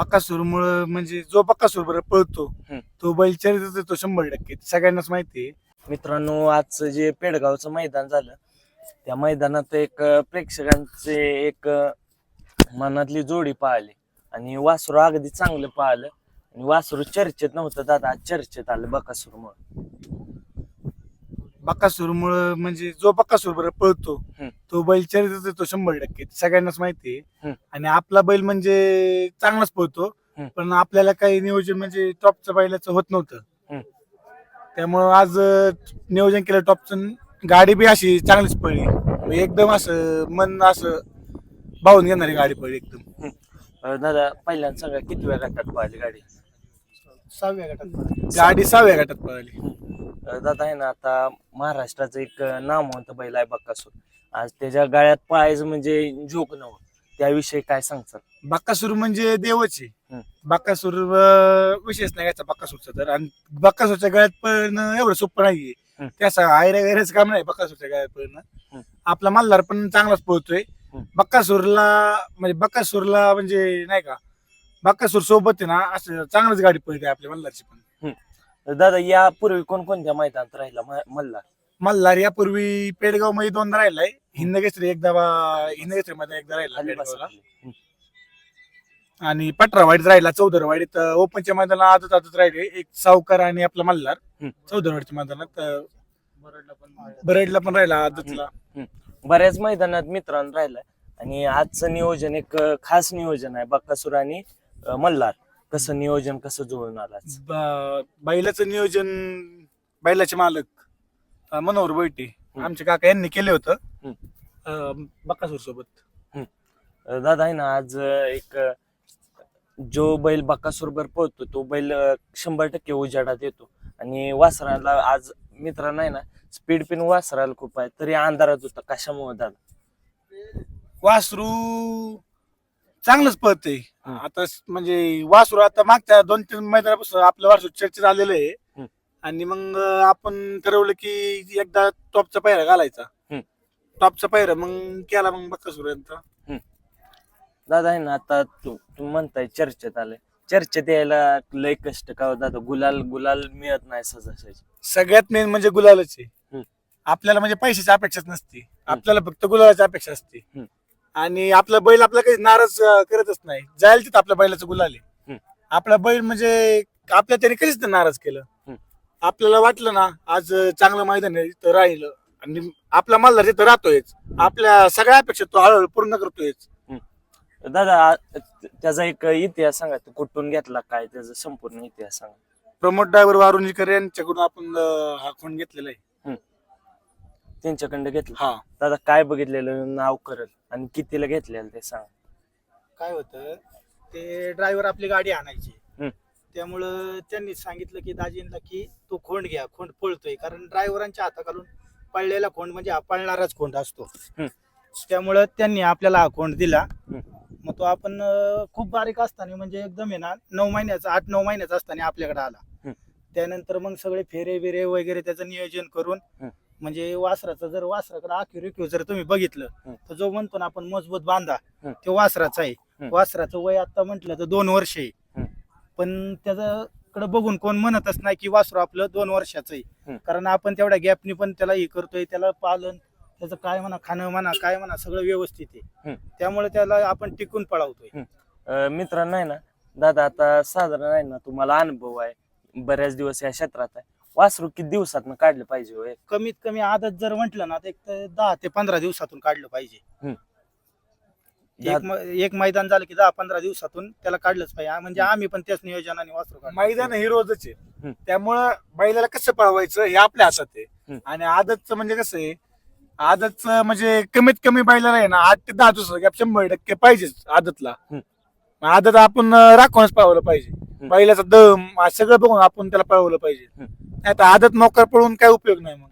बकासूरमुळं म्हणजे जो बकासूर बरं पळतो हम्म. तो बैल चरित्र तो शंभर टक्के. सगळ्यांनाच माहिती आहे मित्रांनो आजचं जे पेडगावचं मैदान झालं त्या मैदानात एक अं, प्रेक्षकांचे एक अं, मनातली जोडी पाहिली आणि वासरू अगदी चांगलं पाहिलं आणि वासरू चर्चेत नव्हतं दादा आज चर्चेत आलं बकासूरमुळं. बकासूरमुळं म्हणजे जो बकासूर बरं पळतो हम्म. तो बैल चरित्र तो शंभर टक्के. सगळ्यांनाच माहिती आहे. आणि आपला बैल म्हणजे चांगलाच पळतो हम्म. पण आपल्याला काही नियोजन म्हणजे टॉपचं बैलाचं होत नव्हतं. हम्म. त्यामुळं आज अं, नियोजन केलं टॉपचं गाडी बी अशी चांगलीच पळली. एकदम असं मन असं भावून घेणारी गाडी पळली एकदम. अं, दादा पहिल्यांदा सांगा किती वेळा पाहिली गाडी? सहाव्या गटात गाडी सहाव्या गटात पळाली. दादा आहे ना आता महाराष्ट्राचं एक नामवंत बैल आहे बक्कासूर. आज त्याच्या गाळ्यात पळायचं म्हणजे जोक नव्हतं. त्याविषयी काय सांगतात बक्कासूर म्हणजे देवच. आहे. बक्कासूर अं, विशेष नाही घ्यायचा बक्कासूरचा तर. आणि बक्कासूरच्या गळ्यात पळणं एवढं सोपं नाहीये. हम्म. ते असं आयऱ्या गैऱ्याचं काम नाही बक्कासूरच्या गळ्यात पळणं हम्म. आपला मल्हार पण चांगलाच पळतोय. हम्म. बक्कासूरला म्हणजे बक्कासूरला म्हणजे नाही का बक्कासूर सोबत आहे ना असं चांगलीच गाडी पळते आपल्या मल्हारची पण. दादा यापूर्वी कोणकोणत्या मैदानात राहिला म- मल्हार? मल्हार यापूर्वी पेडगावमध्ये दोनदा राहिलाय. हिंदकेसरी एकदा बा- हिंदकेसरी मध्ये एकदा राहिला खाली बसा पेडगावला. खाली. हम्म. आणि पटरावाडीत राहिला चौदरवाडीत. अं, ओपनच्या मैदानात आजच आजच राहिले. एक सावकार आणि आपला मल्हार. हम्म. चौदरवाडीच्या मैदानात अं, बरडला पण राहिला आजचला. बऱ्याच मैदानात मित्रांनो राहिलाय. आणि आजचं नियोजन एक अं, खास नियोजन आहे बक्कासूर आणि अं, मल्हार. कसं नियोजन कसं जुळून आलं? ब- बैलाचं नियोजन बैलाचे मालक अं, मनोहर बैठे. आमचे काका यांनी केले होतं हम्म. अं, बकासूर सोबत अं, दादा आहे ना आज अं, एक अं, जो बैल बक्कासूरभर पळतो तो बैल अं, शंभर टक्के उजाडात येतो आणि वासराला आज मित्रांनो आहे ना स्पीड पिन वासराला खूप आहे तरी अंधारात होता कशामुळे दादा वासरू चांगलंच हम्म. आता स- म्हणजे वासरू आता मागच्या दोन तीन महिन्यापासून आपलं वासरू चर्चेत आलेलं आहे. हम्म. आणि मग अं, आपण ठरवलं की एकदा टॉपचा पायरा घालायचा. हम्म. टॉपचा पायरा मग केला मग बक्कासूर यांचा दादा आहे ना आता तू तू म्हणताय चर्चेत आलंय चर्चेत यायला लय कष्ट का हो दादा? गुलाल गुलाल मिळत नाही सहजासहजी सगळ्यात मेन म्हणजे गुलालच आहे. हम्म. आपल्याला म्हणजे पैशाची अपेक्षाच नसते. आपल्याला फक्त गुलालाची अपेक्षा असते. हम्म. आणि आपला बैल आपला काही नाराज अं, करतच नाही. जाईल तिथं आपल्या बैलाचं गुलाल आहे. हम्म. आपला बैल म्हणजे आपल्या त्याने कधीच नाही नाराज केलं. हम्म. आपल्याला वाटलं ना आज अं, चांगलं मैदान आहे तिथं राहिलं. आणि आपला मालदार तिथं राहतोयच आपल्या सगळ्या अपेक्षा तो हळूहळू पूर्ण करतोयच. दादा आ- त्याचा एक इतिहास सांगा तू कुठून घेतला काय त्याचा संपूर्ण इतिहास सांगा. प्रमोद ड्रायव्हर वारुणीकर यांच्याकडून आपण अं, हा फोन घेतलेला आहे. त्यांच्याकडे घेतला हा दादा काय बघितलेलं नाव करल आणि कितीला घेतलेलं ते सांग काय होतं ते ड्रायव्हर आपली गाडी आणायची हम्म. त्यामुळं त्यांनी सांगितलं की दाजींना की तो खोंड घ्या खोंड पळतोय कारण ड्रायव्हरांच्या हाताखालून पळलेला खोंड म्हणजे हा पळणाराच खोंड असतो हम्म. त्यामुळं त्यांनी आपल्याला हा खोंड दिला. मग तो आपण अं, खूप बारीक असताना म्हणजे एकदम आहे ना नऊ महिन्याचा आठ नऊ महिन्याचा असताना आपल्याकडे आला. त्यानंतर मग सगळे फेरे बिरे वगैरे त्याचं नियोजन करून हम्म. म्हणजे वासराचं जर वासराकडे आखीव रेखीव जर तुम्ही बघितलं. तर जो म्हणतो ना आपण मजबूत बांधा. ते वासराचा आहे. वासराचं वय आता म्हटलं तर दोन वर्ष आहे. पण त्याच्याकडे बघून कोण म्हणतच नाही की वासरू आपलं दोन वर्षाचं आहे. कारण आपण तेवढ्या गॅपनी पण त्याला हे करतोय त्याला पालन त्याचं काय म्हणा खाणं म्हणा काय म्हणा सगळं व्यवस्थित आहे. त्यामुळे त्याला आपण टिकून पळवतोय मित्रांनो आहे ना दादा आता साधारण आहे ना तुम्हाला अनुभव आहे बऱ्याच दिवस या क्षेत्रात आहे वासरू किती दिवसात काढलं पाहिजे होय? कमीत कमी आदत जर म्हटलं ना तर एक तर दहा ते पंधरा दिवसातून काढलं पाहिजे हम्म. एक म- एक मैदान झालं की दहा पंधरा दिवसातून त्याला काढलंच पाहिजे आ- म्हणजे आम्ही पण त्याच नियोजनाने वासरू काढतो. मैदान हे रोजच आहे. त्यामुळं बैलाला कसं पळवायचं हे आपल्या हातात आहे. आणि आदतचं म्हणजे कसं आहे आदतचं म्हणजे कमीत कमी बैलाला आहे ना आठ ते दहा दिवस गॅप शंभर टक्के पाहिजेच आदतला हम्म. मग आदत आपण अं, राखूनच पळवलं पाहिजे बैलाचा दम आ सगळं बघून आपण त्याला पळवलं पाहिजे. नाही तर आदत मोकर पळवून काय उपयोग नाही मग.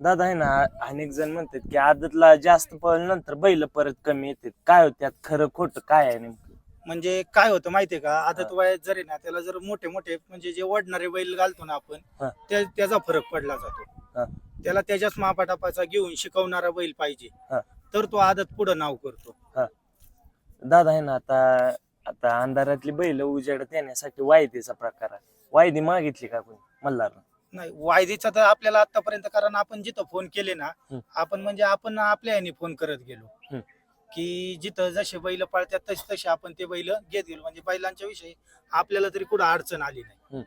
दादा आहे ना अनेक जण म्हणतात की आदतला जास्त पळ नंतर बैल परत कमी येतात. काय होत त्यात? खरं खोटं काय आहे नेमकं? म्हणजे काय होतं माहितीये का? आदत वयात जरी ना त्याला जर मोठे मोठे म्हणजे जे ओढणारे बैल घालतो ना आपण हा. त्या- त्याचा फरक पडला हा. जातो त्याला त्याच्याच मापाटापाचा घेऊन शिकवणारा बैल पाहिजे. हा. तर तो आदत पुढे नाव करतो. दादा आहे ना आता आता अंधारातली बैल उजेडात येण्यासाठी वायदीचा प्रकार आहे. वायदी मागितली का कोणी? मल्हार नाही वायदीचा तर आपल्याला आतापर्यंत कारण आपण जिथं फोन केले ना. आपण म्हणजे आपण आपल्या ह्याने फोन करत गेलो. की जिथं जसे बैल पळतात तसे तसे आपण ते बैल घेत गेलो. म्हणजे बैलांच्या विषयी आपल्याला तरी कुठं अडचण आली नाही.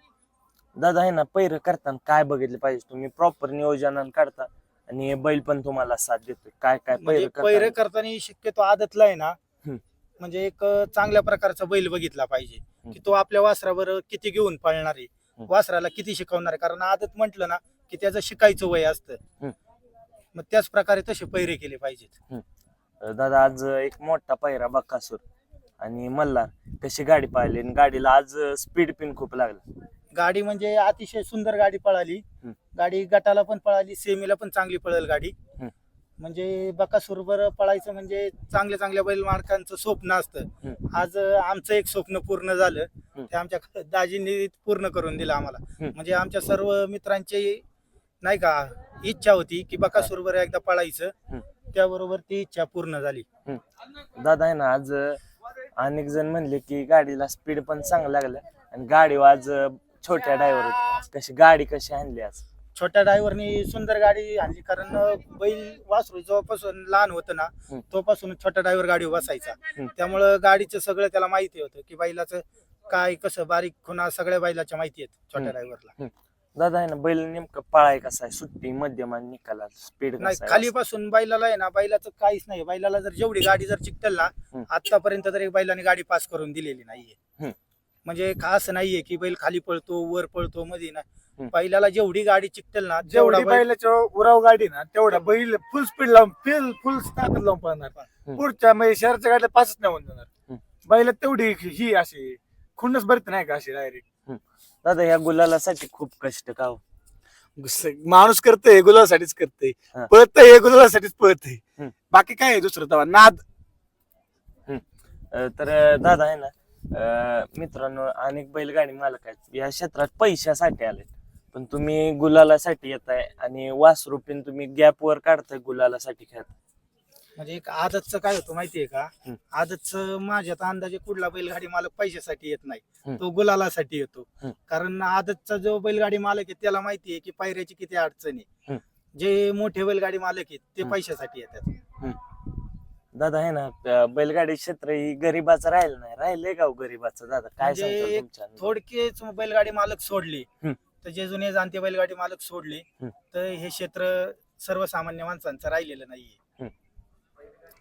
दादा आहे ना पैर करताना काय बघितले पाहिजे? तुम्ही प्रॉपर नियोजनानं काढता आणि बैल पण तुम्हाला साथ देतो काय काय म्हणजे पैर पैरे करताना शक्यतो आदतला आहे ना. म्हणजे एक चांगल्या प्रकारचा बैल बघितला पाहिजे. की तो आपल्या वासरावर किती घेऊन पळणार आहे. वासराला किती शिकवणार आहे कारण आदत म्हटलं ना की त्याचं शिकायचं वय असतं. मग त्याच प्रकारे तसे पैरे केले पाहिजेत दादा आज एक मोठा पैरा बक्कासूर आणि मल्हार कशी गाडी पाहिली आणि गाडीला आज स्पीड पिन खूप लागलं गाडी म्हणजे अतिशय सुंदर गाडी पळाली. गाडी गटाला पण पळाली सेमीला पण चांगली पळेल गाडी. म्हणजे बकासूरवर पळायचं म्हणजे चांगल्या चांगल्या बैल मालकांचं स्वप्न असतं. आज आमचं एक स्वप्न पूर्ण झालं. ते आमच्या दाजींनी पूर्ण करून दिलं आम्हाला. म्हणजे आमच्या सर्व मित्रांची नाही का इच्छा होती की बकासूरवर एकदा पळायचं. त्याबरोबर ती इच्छा पूर्ण झाली. दादा आहे ना आज अनेक जण म्हणले की गाडीला स्पीड पण चांगलं लागलं. आणि गाडी आज छोट्या ड्रायव्हर कशी गाडी कशी आणली आज? छोट्या ड्रायव्हरनी सुंदर गाडी आणली कारण बैल वासरू जेव्हापासून लहान होतं ना. तोपासून छोटा ड्रायव्हर गाडी बसायचा. त्यामुळं गाडीचं सगळं त्याला माहिती होतं की बैलाचं काय कसं बारीक खुणा सगळ्या बैलाच्या माहिती आहेत छोट्या. ड्रायव्हरला दादा आहे ना बैल नेमकं पळाय कसा आहे सुट्टी मध्यम आणि निकाला स्पीड नाही खालीपासून बैलाला आहे ना बैलाचं काहीच नाही बैलाला जर जेवढी गाडी जर चिकटल ना. आतापर्यंत तरी बैलाने गाडी पास करून दिलेली नाहीये. म्हणजे असं नाहीये की बैल खाली पळतो वर पळतो मध्ये ना. बैलाला जेवढी गाडी चिकटल ना जेवढा जेवढी बैल बैलाच्या उराव गाडी ना तेवढा बैल फुल स्पीड लावून फुल फुल ताकद लावून पळणार. पुढच्या म्हणजे शहराच्या गाडीला पासच नाही होऊन जाणार. बैला तेवढी ही अशी खुन्नच भरत नाही का अशी डायरेक्ट दादा या गुलालासाठी खूप कष्ट का हो? माणूस करतोय गुलाबासाठीच करतोय हा. पळतय गुलाबासाठीच पळतय हम्म. बाकी काय आहे दुसरं तेव्हा नाद अं, तर दादा आहे ना मित्रांनो अनेक बैलगाडी मालक आहेत या क्षेत्रात पैशासाठी आले पण तुम्ही गुलालासाठी येताय आणि वासरूपीन तुम्ही गॅपवर काढताय गुलालासाठी खेळत म्हणजे एक आदतचं काय होतं माहितीये का. आदतचं माझ्यात अंदाजे कुठला बैलगाडी मालक पैशासाठी येत नाही. तो गुलालासाठी येतो. कारण आदतचा जो बैलगाडी मालक आहे त्याला माहिती आहे की पायऱ्याची किती अडचण आहे. जे मोठे बैलगाडी मालक आहेत ते. पैशासाठी येतात दादा आहे ना अं, बैलगाडी क्षेत्र ही गरीबाचं राहिलं नाही. राहिलंय का हो गरीबाचं? दादा काय म्हणजे सांगता तुमच्या थोडकेच बैलगाडी मालक सोडले. तर जे जुने जाणते बैलगाडी मालक सोडले. तर हे क्षेत्र सर्वसामान्य माणसांचं राहिलेलं नाहीये.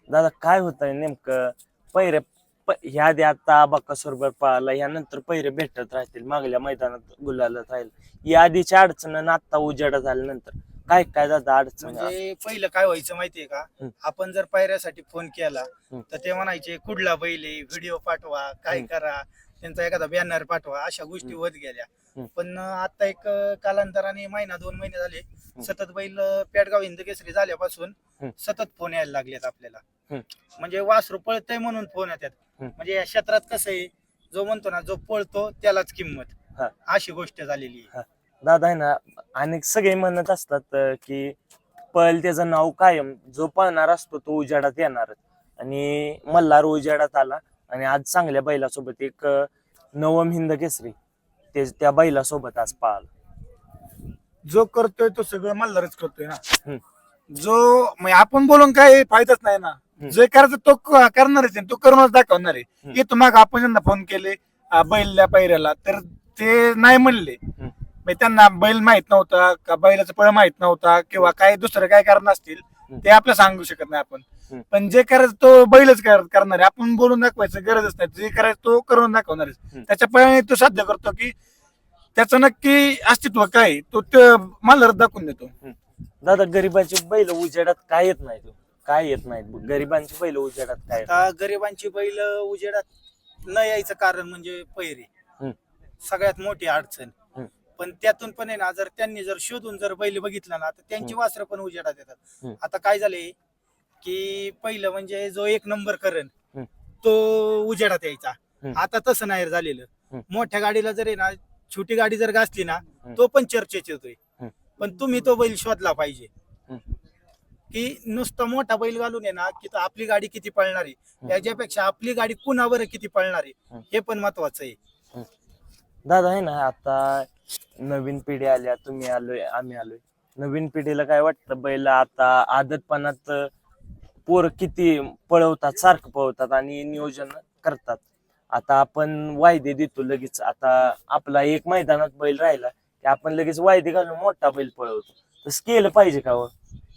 दादा काय होत नेमकं? पैरे प- ह्या आधी आता बक्कासोरभर पळाला यानंतर पैरे भेटत राहतील मागल्या मैदानात गुलालात राहील. या आधीच्या अडचण आता उजेडा झाल्यानंतर. काय काय दादा अडचण म्हणजे पहिलं काय व्हायचं माहितीये का. आपण जर पायऱ्यासाठी फोन केला. तर ते म्हणायचे कुठला बैल आहे व्हिडिओ पाठवा काय. करा त्यांचा एखादा बॅनर पाठवा अशा गोष्टी. होत गेल्या. पण आता एक अं, कालांतराने महिना दोन महिने झाले सतत बैल अं, पेडगाव हिंद केसरी झाल्यापासून. सतत फोन यायला लागलेत आपल्याला. म्हणजे वासरू पळतय म्हणून फोन येतात. म्हणजे या क्षेत्रात कसं आहे जो म्हणतो ना जो पळतो त्यालाच किंमत हा. अशी गोष्ट झालेली आहे दादा आहे ना अनेक सगळे म्हणत असतात अं, की पळ त्याचं नाव कायम जो पळणार असतो तो उजेडात येणार आणि मल्हार उजेडात आला आणि आज चांगल्या बैलासोबत एक अं, नवम हिंद केसरी ते त्या बैलासोबत आज पळाला जो करतोय तो सगळं मल्हारच करतोय ना. जो म्हणजे आपण बोलून काय फायदाच नाही ना. जे करायचं तो क- करणारच आहे तो करूनच दाखवणार आहे. येतो मग आपण ज्यांना फोन केले बैलल्या पायऱ्याला तर ते नाही म्हणले हम्म. म्हणजे त्यांना बैल माहीत नव्हता का बैलाचा पळ माहीत नव्हता किंवा काय दुसरं काय कारण असतील. ते आपल्याला सांगू शकत नाही आपण. पण जे करायचं तो बैलच कर- करणार आहे आपण बोलून दाखवायचं गरजच नाही जे करायचं तो करून दाखवणार. त्याच्या पळाने तो साध्य करतो की त्याचं नक्की अस्तित्व काय तो ते मला दाखवून देतो दादा गरिबाची बैल उजेडात काय येत नाही तो काय येत नाही गरिबांची बैल उजेडात काय गरिबांची बैल उजेडात न यायचं कारण म्हणजे पैरे. सगळ्यात मोठी अडचण. पण त्यातून पण आहे ना जर त्यांनी जर शोधून जर बैल बघितला ना तर त्यांची. वासरं पण उजेडात येतात हम्म. आता काय झालंय की पहिलं म्हणजे जो एक नंबर करण हम्म. तो उजेडात यायचा हम्म. आता तसं नाही झालेलं हम्म. मोठ्या गाडीला जर आहे ना छोटी गाडी जर गाजली ना. तो पण चर्चेत येतोय हम्म. पण तुम्ही तो बैल शोधला पाहिजे की नुसतं मोठा बैल घालून आहे ना की तर आपली गाडी किती पळणार आहे याच्यापेक्षा आपली गाडी कुणावर किती पळणार आहे हम्म. हे पण महत्वाचं आहे दादा आहे ना आता नवीन पिढी आल्या तुम्ही आलोय आम्ही आलोय. नवीन पिढीला काय वाटतं? बैल आता आदतपणात पोर किती पळवतात सारखं पळवतात आणि नियोजन करतात. आता आपण वायदे देतो लगेच. आता आपला एक मैदानात बैल राहिला की आपण लगेच वायदे घालून मोठा बैल पळवतो. तसं केलं पाहिजे का हो?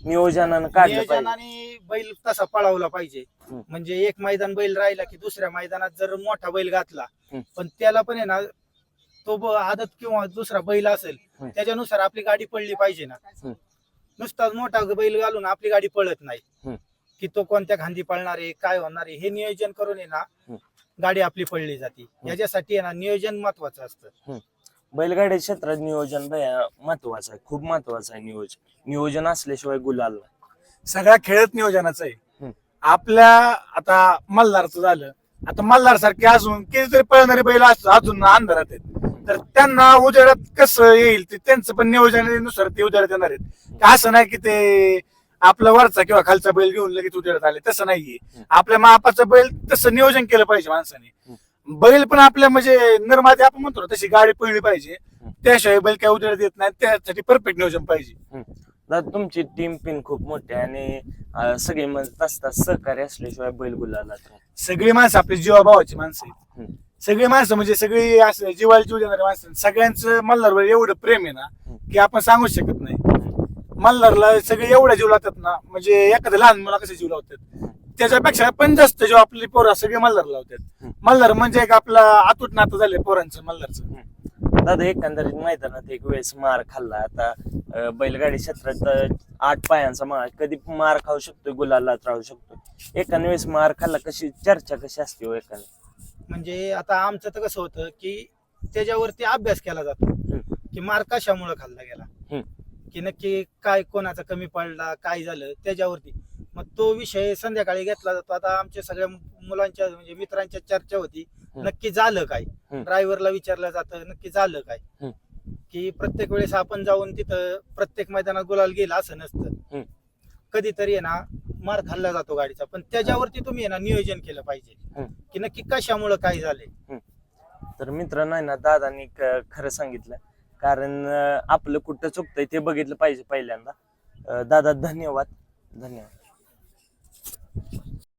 नियोजनानं काढलं पाहिजे. नियोजनाने बैल तसा पळवला पाहिजे. हम्म. म्हणजे एक मैदान बैल राहिला की दुसऱ्या मैदानात जर मोठा बैल घातला हम्म. पण त्याला पण आहे ना तो ब- आदत किंवा दुसरा बैल असेल. त्याच्यानुसार आपली गाडी पडली पाहिजे ना. नुसताच मोठा बैल घालून आपली गाडी पळत नाही. की तो कोणत्या खांदी पळणार आहे काय होणार आहे हे नियोजन करून आहे ना. गाडी आपली पडली जाते याच्यासाठी आहे ना नियोजन महत्वाचं असतं बैलगाडी क्षेत्रात नियोजन भया महत्वाचं आहे खूप महत्वाचं आहे नियोजन नियोजन असल्याशिवाय गुलाल नाही. सगळा खेळत नियोजनाचा आहे. आपल्या आता मल्हारचं झालं आता मल्हार सारखे अजून कितीतरी पळणारे बैल असतात अजून अंधारात आहेत तर त्यांना उजेडात कसं येईल ते त्यांचं पण नियोजनानुसार ते उजेडात येणार आहेत. असं नाही की ते आपला वरचा किंवा खालचा बैल घेऊन लगेच उजेडात आले तसं नाहीये. आपल्या मापाचं बैल तसं नियोजन केलं पाहिजे माणसाने. बैल पण आपल्या म्हणजे निर्माते आपण म्हणतो तशी गाडी पळली पाहिजे. त्याशिवाय बैल काय उजेडात येत नाही त्यासाठी परफेक्ट नियोजन पाहिजे. दादा तुमची टीम पिन खूप मोठी आणि सगळे म्हणत असतात सहकार्य असल्याशिवाय बैल गुलाला सगळी माणसं आपली जीवाभावाची माणसं आहेत. सगळी माणसं म्हणजे सगळी असं जिवाला जीव देणारी माणसं. सगळ्यांचं मल्हारवर एवढं प्रेम आहे ना की आपण सांगू शकत नाही. मल्हारला सगळे एवढा जीव लावतात ना म्हणजे एखाद्या लहान मुला कसं जीव लावतात? त्याच्यापेक्षा पण जास्त जीव आपली पोरं सगळे मल्हार लावतात. मल्हार म्हणजे एक आपला आतूट नातं झालंय पोरांचं मल्हारचं. दादा एकंदरीत मैदानात एक वेळेस मार खाल्ला. आता बैलगाडी क्षेत्रात आठ पायांचा मार कधी मार खाऊ शकतो गुलालात राहू शकतो एकाने वेळेस मार खाल्ला कशी चर्चा कशी असते हो एकाने म्हणजे आता आमचं तर कसं होतं की त्याच्यावरती अभ्यास केला जातो. की मार कशामुळे खाल्ला गेला. की नक्की काय कोणाचा कमी पडला काय झालं त्याच्यावरती मग तो विषय संध्याकाळी घेतला जातो आता आमच्या सगळ्या मुलांच्या म्हणजे मित्रांच्या चर्चा होती. नक्की झालं काय. ड्रायव्हरला विचारलं जातं नक्की झालं काय. की प्रत्येक वेळेस आपण जाऊन तिथं प्रत्येक मैदानात गुलाल गेला असं नसतं. कधीतरी आहे ना मार खाल्ला जातो गाडीचा. पण त्याच्यावरती तुम्ही आहे ना नियोजन केलं पाहिजे. हम्म. की नक्की कशामुळे काय झालंय? तर मित्रांनो आहे ना दादानी क- खरं सांगितलं. कारण अं, आपलं कुठं चुकतंय ते बघितलं पाहिजे पहिल्यांदा. अं, दादा धन्यवाद. धन्यवाद.